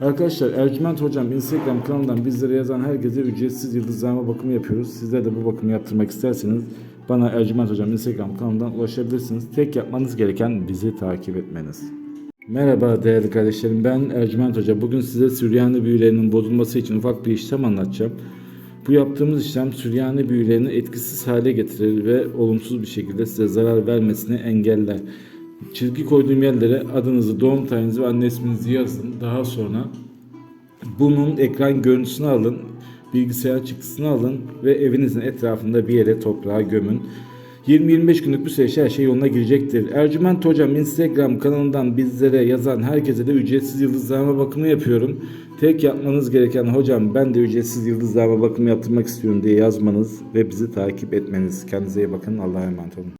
Arkadaşlar Ercüment Hocam Instagram kanalından bizlere yazan herkese ücretsiz yıldızlama bakımı yapıyoruz. Sizler de bu bakımı yaptırmak isterseniz bana Ercüment Hocam Instagram kanalından ulaşabilirsiniz. Tek yapmanız gereken bizi takip etmeniz. Merhaba değerli kardeşlerim ben Ercüment Hoca. Bugün size Süryani büyülerinin bozulması için ufak bir işlem anlatacağım. Bu yaptığımız işlem Süryani büyülerini etkisiz hale getirir ve olumsuz bir şekilde size zarar vermesini engeller. Çizgi koyduğum yerlere adınızı, doğum tarihinizi ve anne isminizi yazın. Daha sonra bunun ekran görüntüsünü alın, bilgisayar çıktısını alın ve evinizin etrafında bir yere toprağa gömün. 20-25 günlük bir süreçte her şey yoluna girecektir. Ercüment Hocam Instagram kanalından bizlere yazan herkese de ücretsiz yıldızlama bakımı yapıyorum. Tek yapmanız gereken hocam ben de ücretsiz yıldızlama bakımı yaptırmak istiyorum diye yazmanız ve bizi takip etmeniz. Kendinize iyi bakın. Allah'a emanet olun.